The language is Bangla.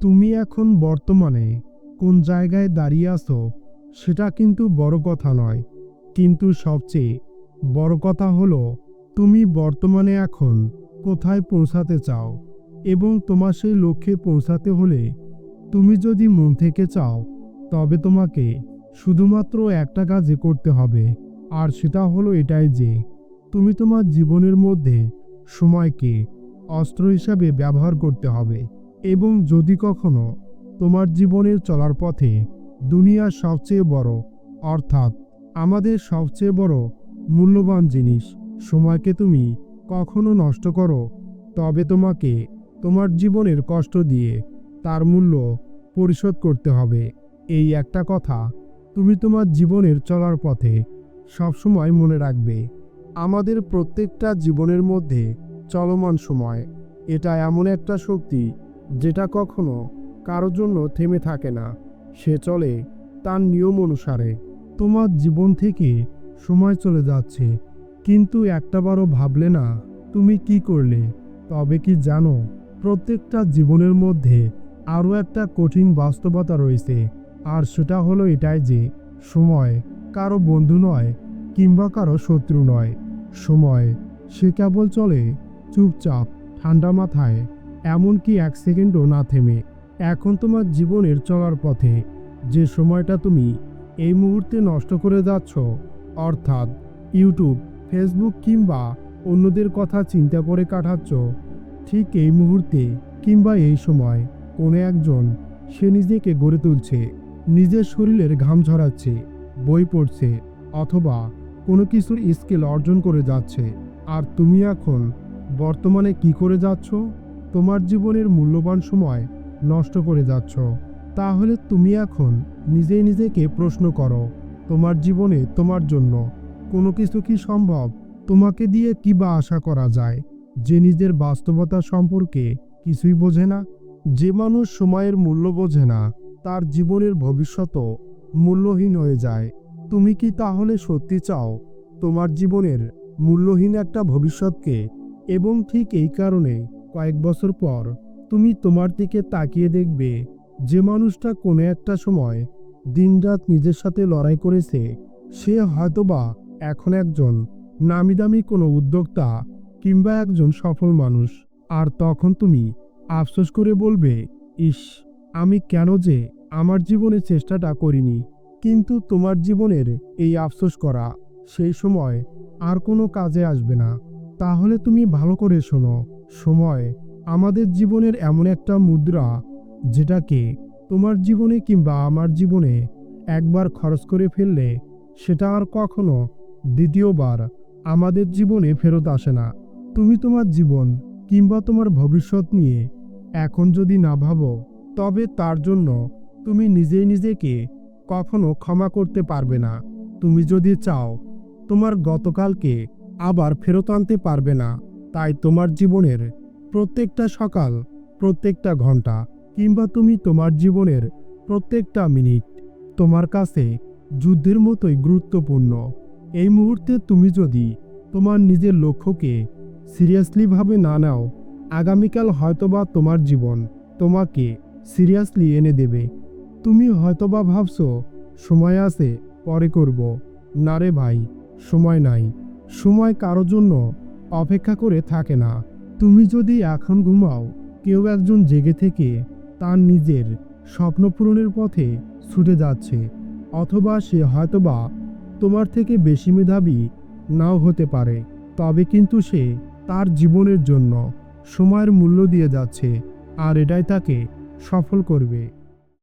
তুমি এখন বর্তমানে কোন জায়গায় দাঁড়িয়ে আছো, সেটা কিন্তু বড় কথা নয়। কিন্তু সবচেয়ে বড় কথা হলো, তুমি বর্তমানে এখন কোথায় পৌঁছাতে চাও এবং তোমার সেই লক্ষ্যে পৌঁছাতে হলে তুমি যদি মন থেকে চাও, তবে তোমাকে শুধুমাত্র একটা কাজই করতে হবে, আর সেটা হলো এটাই যে, তুমি তোমার জীবনের মধ্যে সময়কে অস্ত্র হিসাবে ব্যবহার করতে হবে। এবং যদি কখনো তোমার জীবনের চলার পথে দুনিয়ার সবচেয়ে বড়, অর্থাৎ আমাদের সবচেয়ে বড় মূল্যবান জিনিস সময়কে তুমি কখনো নষ্ট করো, তবে তোমাকে তোমার জীবনের কষ্ট দিয়ে তার মূল্য পরিশোধ করতে হবে। এই একটা কথা তুমি তোমার জীবনের চলার পথে সবসময় মনে রাখবে। আমাদের প্রত্যেকটা জীবনের মধ্যে চলমান সময়, এটা এমন একটা শক্তি যেটা কখনো কারোর জন্য থেমে থাকে না, সে চলে তার নিয়ম অনুসারে। তোমার জীবন থেকে সময় চলে যাচ্ছে, কিন্তু একটাবারও ভাবলে না তুমি কি করলে? তবে কি জানো, প্রত্যেকটা জীবনের মধ্যে আরও একটা কঠিন বাস্তবতা রয়েছে, আর সেটা হলো এটাই যে, সময় কারও বন্ধু নয় কিংবা কারও শত্রু নয়। সময়, সে কেবল চলে চুপচাপ, ঠান্ডা মাথায় এমনকি এক সেকেন্ডও না থেমে। এখন তোমার জীবনের চলার পথে যে সময়টা তুমি এই মুহূর্তে নষ্ট করে যাচ্ছ, অর্থাৎ ইউটিউব, ফেসবুক কিংবা অন্যদের কথা চিন্তা করে কাটাচ্ছ, ঠিক এই মুহূর্তে কিংবা এই সময় কোনো একজন, সে নিজেকে গড়ে তুলছে, নিজের শরীরের ঘাম ঝরাচ্ছে, বই পড়ছে, অথবা কোনো কিছুর স্কিল অর্জন করে যাচ্ছে। আর তুমি এখন বর্তমানে কি করে যাচ্ছ? তোমার জীবনের মূল্যবান সময় নষ্ট করে যাচ্ছ। তাহলে তুমি এখন নিজেই নিজেকে প্রশ্ন করো, তোমার জীবনে তোমার জন্য কোনো কিছু কি সম্ভব? তোমাকে দিয়ে কি বা আশা করা যায়? যে নিজের বাস্তবতা সম্পর্কে কিছুই বোঝে না, যে মানুষ সময়ের মূল্য বোঝে না, তার জীবনের ভবিষ্যতও মূল্যহীন হয়ে যায়। তুমি কি তাহলে সত্যি চাও তোমার জীবনের মূল্যহীন একটা ভবিষ্যৎকে? এবং ঠিক এই কারণে কয়েক বছর পর তুমি তোমার দিকে তাকিয়ে দেখবে যে মানুষটা কোনো একটা সময় দিনরাত নিজের সাথে লড়াই করেছে। সে হয়তোবা এখন একজন নামি দামি কোনো উদ্যোক্তা কিংবা একজন সফল মানুষ। আর তখন তুমি আফসোস করে বলবে, ইস, আমি কেন যে আমার জীবনে চেষ্টাটা করিনি। কিন্তু তোমার জীবনের এই আফসোস করা সেই সময় আর কোনো কাজে আসবে না। তাহলে তুমি ভালো করে শোনো। সময়, আমাদের জীবনের এমন একটা মুদ্রা, যেটাকে তোমার জীবনে কিংবা আমার জীবনে একবার খরচ করে ফেললে সেটা আর কখনো দ্বিতীয়বার আমাদের জীবনে ফেরত আসে না। তুমি তোমার জীবন কিংবা তোমার ভবিষ্যৎ নিয়ে এখন যদি না ভাবো, তবে তার জন্য তুমি নিজেই নিজেকে কখনো ক্ষমা করতে পারবে না। তুমি যদি চাও তোমার গতকালকে আবার ফেরত আনতে পারবে না। তাই তোমার জীবনের প্রত্যেকটা সকাল, প্রত্যেকটা ঘণ্টা কিংবা তুমি তোমার জীবনের প্রত্যেকটা মিনিট তোমার কাছে যুদ্ধের মতোই গুরুত্বপূর্ণ। এই মুহূর্তে তুমি যদি তোমার নিজের লক্ষ্যকে সিরিয়াসলিভাবে না নাও, আগামীকাল হয়তোবা তোমার জীবন তোমাকে সিরিয়াসলি এনে দেবে। তুমি হয়তোবা ভাবছ, সময় আছে, পরে করব। না রে ভাই, সময় নাই। সময় কারোর জন্য অপেক্ষা করে থাকে না। তুমি যদি এখন ঘুমাও, কেউ একজন জেগে থেকে তার নিজের স্বপ্ন পূরণের পথে ছুটে যাচ্ছে, অথবা সে হয়তোবা তোমার থেকে বেশি মেধাবী নাও হতে পারে, তবে কিন্তু সে তার জীবনের জন্য সময়ের মূল্য দিয়ে যাচ্ছে, আর এটাই তাকে সফল করবে।